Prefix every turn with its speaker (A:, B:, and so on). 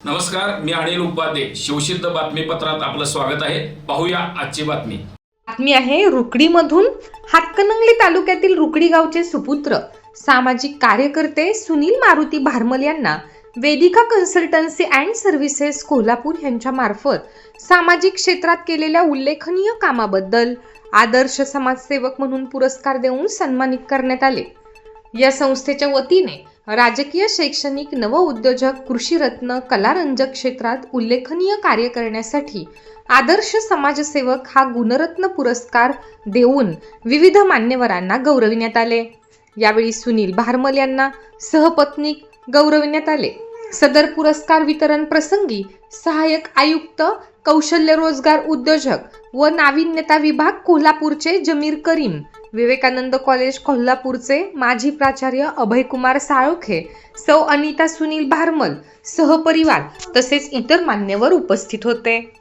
A: नमस्कार मी अनिल उपाध्ये. शिवसिद्ध बातमीपत्रात आपलं स्वागत आहे. पाहूया आजची बातमी.
B: बातमी आहे रुकडीमधून हातकणंगले तालुक्यातील रुकडी गावचे सुपुत्र सामाजिक कार्यकर्ते सुनील मारुती भारमल यांना Vedika consultancy and services Kolhapur यांच्या मार्फत सामाजिक क्षेत्रात केलेल्या उल्लेखनीय कामाबद्दल आदर्श समाजसेवक म्हणून पुरस्कार देऊन सन्मानित करण्यात आले. या संस्थेच्या वतीने राजकीय शैक्षणिक नवउद्योजक कृषीरत्न कलारंजक क्षेत्रात उल्लेखनीय कार्य करण्यासाठी आदर्श समाजसेवक हा गुणरत्न पुरस्कार देऊन विविध मान्यवरांना गौरविण्यात आले. यावेळी सुनील भारमल यांना सहपत्नीक गौरविण्यात आले. सदर पुरस्कार वितरण प्रसंगी सहाय्यक आयुक्त कौशल्य रोजगार उद्योजक व नाविन्यता विभाग कोल्हापूरचे जमीर करीम विवेकानंद कॉलेज कोल्हापूरचे माजी प्राचार्य अभयकुमार साळोखे सौ अनिता सुनील भारमल सहपरिवार तसेच इतर मान्यवर उपस्थित होते.